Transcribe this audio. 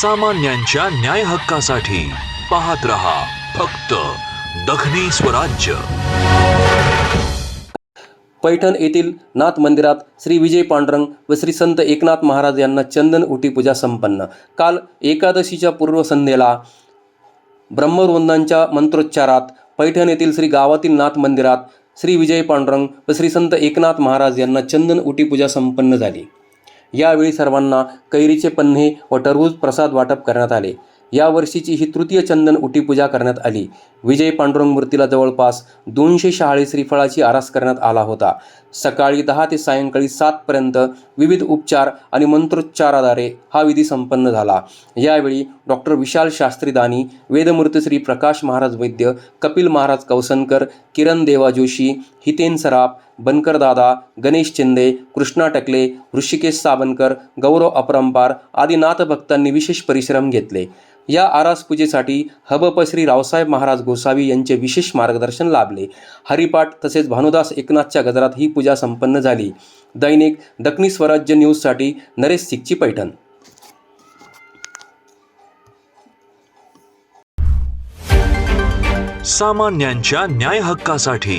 सामान्यांच्या न्याय हक्कासाठी पाहत रहा फक्त दखनी स्वराज्य. पैठण येथील नाथ मंदिरात श्री विजय पांडुरंग व श्री संत एकनाथ महाराज यांना चंदन उटी पूजा संपन्न. काल एकादशीच्या पूर्वसंध्येला ब्रह्मवृंदांच्या मंत्रोच्चारात पैठण येथील श्री गावातील नाथ मंदिरात श्री विजय पांडुरंग व श्री संत एकनाथ महाराज यांना चंदन उटी पूजा संपन्न झाली. यावेळी सर्वांना कैरीचे पन्हे व टरबूज प्रसाद वाटप करण्यात आले. या वर्षीची ही तृतीय चंदन उटी पूजा करण्यात आली. विजय पांडुरंग मूर्तीला जवळपास दोनशे शहाळी श्रीफळाची आरास करण्यात आला होता. सकाळी दहा ते सायंकाळी सातपर्यंत विविध उपचार आणि मंत्रोच्चाराद्वारे हा विधी संपन्न झाला. यावेळी डॉक्टर विशाल शास्त्री दानी वेदमूर्ती श्री प्रकाश महाराज वैद्य कपिल महाराज कौसनकर किरण देवा जोशी हितेन सराफ बनकर दादा गणेश चिंदे कृष्णा टकले ऋषिकेश सावनकर गौरव अपरंपार आदी नाथभक्तांनी विशेष परिश्रम घेतले. या आरास पूजेसाठी हबप श्री रावसाहेब महाराज गोसावी यांचे विशेष मार्गदर्शन लाभले. हरिपाठ तसेच भानुदास एकनाथच्या गजरात ही पूजा संपन्न झाली. दैनिक दक्षिणी स्वराज्य न्यूजसाठी नरेश सिकची पैठण. सामान्यांच्या न्याय हक्कासाठी